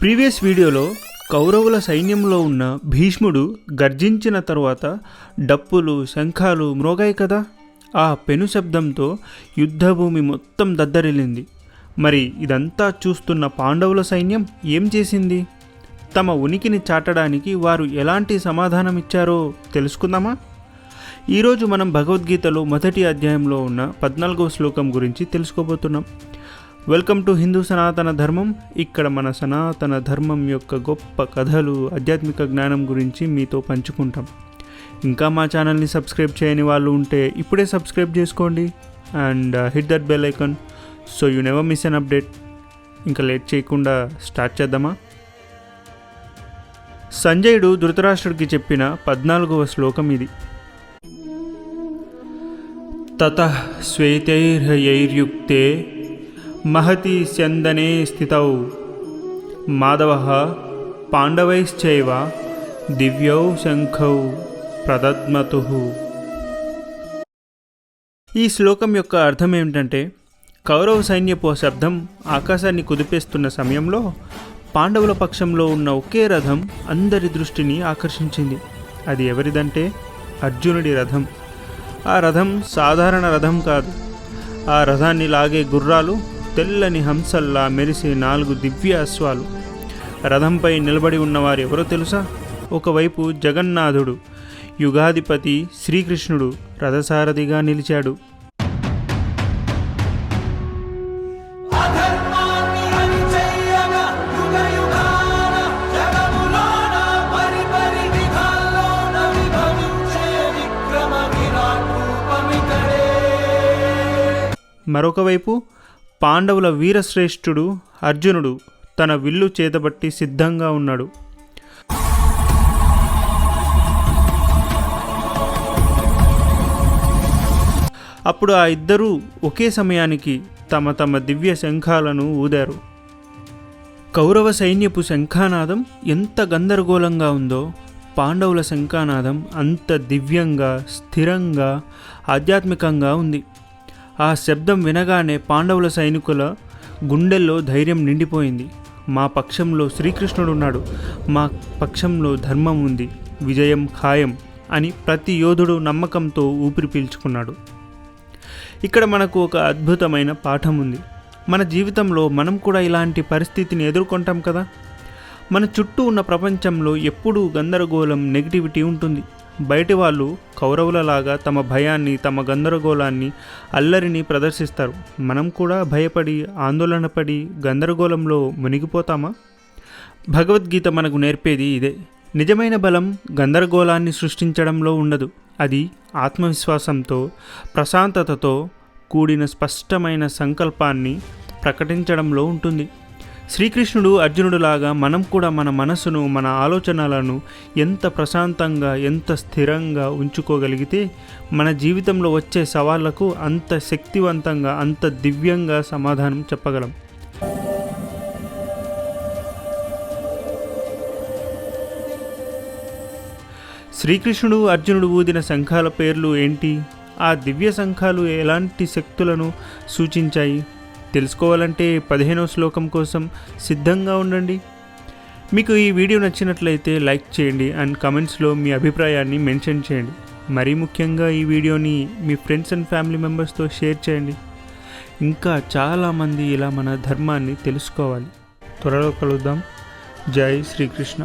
Previous వీడియోలో కౌరవుల సైన్యంలో ఉన్న భీష్ముడు గర్జించిన తరువాత డప్పులు శంఖాలు మ్రోగాయి కదా? ఆ పెను శబ్దంతో యుద్ధభూమి మొత్తం దద్దరిల్లింది. మరి ఇదంతా చూస్తున్న పాండవుల సైన్యం ఏం చేసింది? తమ ఉనికిని చాటడానికి వారు ఎలాంటి సమాధానం ఇచ్చారో తెలుసుకుందామా? ఈరోజు మనం భగవద్గీతలో మొదటి అధ్యాయంలో ఉన్న పద్నాలుగవ శ్లోకం గురించి తెలుసుకోబోతున్నాం. వెల్కమ్ టు హిందూ సనాతన ధర్మం ఇక్కడ మన సనాతన ధర్మం యొక్క గొప్ప కథలు ఆధ్యాత్మిక జ్ఞానం గురించి మీతో పంచుకుంటాం. ఇంకా మా ఛానల్ని సబ్స్క్రైబ్ చేయని వాళ్ళు ఉంటే ఇప్పుడే సబ్స్క్రైబ్ చేసుకోండి. And hit that bell icon so you never miss an update ఇంకా లేట్ చేయకుండా స్టార్ట్ చేద్దామా? సంజయుడు ధృతరాష్ట్రుడికి చెప్పిన పద్నాలుగవ శ్లోకం ఇది. తత శ్వేతైర్హయైర్యుక్తే మహతి స్యందనే స్థితౌ. మాధవ పాండవైశ్చైవ దివ్యౌ శంఖౌ ప్రదద్మతు. ఈ శ్లోకం యొక్క అర్థం ఏమిటంటే కౌరవ సైన్యపు శబ్దం ఆకాశాన్ని కుదిపేస్తున్న సమయంలో పాండవుల పక్షంలో ఉన్న ఒకే రథం అందరి దృష్టిని ఆకర్షించింది. అది ఎవరిదంటే అర్జునుడి రథం. ఆ రథం సాధారణ రథం కాదు. ఆ రథాన్ని లాగే గుర్రాలు తెల్లని హంసల్లా మెరిసే నాలుగు దివ్య అశ్వాలు రథంపై నిలబడి ఉన్నవారు ఎవరో తెలుసా? ఒకవైపు జగన్నాథుడు యుగాధిపతి శ్రీకృష్ణుడు రథసారథిగా నిలిచాడు. అధర్మాన్ని పాండవుల వీరశ్రేష్ఠుడు అర్జునుడు తన విల్లు చేతబట్టి సిద్ధంగా ఉన్నాడు. అప్పుడు ఆ ఇద్దరూ ఒకే సమయానికి తమ తమ దివ్య శంఖాలను ఊదారు. కౌరవ సైన్యపు శంఖానాదం ఎంత గందరగోళంగా ఉందో పాండవుల శంఖానాదం అంత దివ్యంగా స్థిరంగా ఆధ్యాత్మికంగా ఉంది. ఆ శబ్దం వినగానే పాండవుల సైనికుల గుండెల్లో ధైర్యం నిండిపోయింది. మా పక్షంలో శ్రీకృష్ణుడు ఉన్నాడు మా పక్షంలో ధర్మం ఉంది. విజయం ఖాయం అని ప్రతి యోధుడు నమ్మకంతో ఊపిరి పీల్చుకున్నాడు. ఇక్కడ మనకు ఒక అద్భుతమైన పాఠం ఉంది. మన జీవితంలో మనం కూడా ఇలాంటి పరిస్థితిని ఎదుర్కొంటాం కదా? మన చుట్టూ ఉన్న ప్రపంచంలో ఎప్పుడూ గందరగోళం నెగిటివిటీ ఉంటుంది. బయటి వాళ్ళు కౌరవులలాగా తమ భయాన్ని తమ గందరగోళాన్ని అల్లరిని ప్రదర్శిస్తారు. మనం కూడా భయపడి ఆందోళనపడి గందరగోళంలో మునిగిపోతామా? భగవద్గీత మనకు నేర్పేది ఇదే. నిజమైన బలం గందరగోళాన్ని సృష్టించడంలో ఉండదు. అది ఆత్మవిశ్వాసంతో ప్రశాంతతతో కూడిన స్పష్టమైన సంకల్పాన్ని ప్రకటించడంలో ఉంటుంది. శ్రీకృష్ణుడు అర్జునుడులాగా మనం కూడా మన మనసును మన ఆలోచనలను ఎంత ప్రశాంతంగా ఎంత స్థిరంగా ఉంచుకోగలిగితే మన జీవితంలో వచ్చే సవాళ్ళకు అంత శక్తివంతంగా అంత దివ్యంగా సమాధానం చెప్పగలం. శ్రీకృష్ణుడు అర్జునుడు ఊదిన శంఖాల పేర్లు ఏంటి? ఆ దివ్య శంఖాలు ఎలాంటి శక్తులను సూచించాయి? తెలుసుకోవాలంటే పదిహేనవ శ్లోకం కోసం సిద్ధంగా ఉండండి. మీకు ఈ వీడియో నచ్చినట్లయితే లైక్ చేయండి అండ్ కమెంట్స్లో మీ అభిప్రాయాన్ని మెన్షన్ చేయండి. మరీ ముఖ్యంగా ఈ వీడియోని మీ ఫ్రెండ్స్ అండ్ ఫ్యామిలీ మెంబర్స్తో షేర్ చేయండి. ఇంకా చాలామంది ఇలా మన ధర్మాన్ని తెలుసుకోవాలి. త్వరలో కలుద్దాం. జై శ్రీకృష్ణ.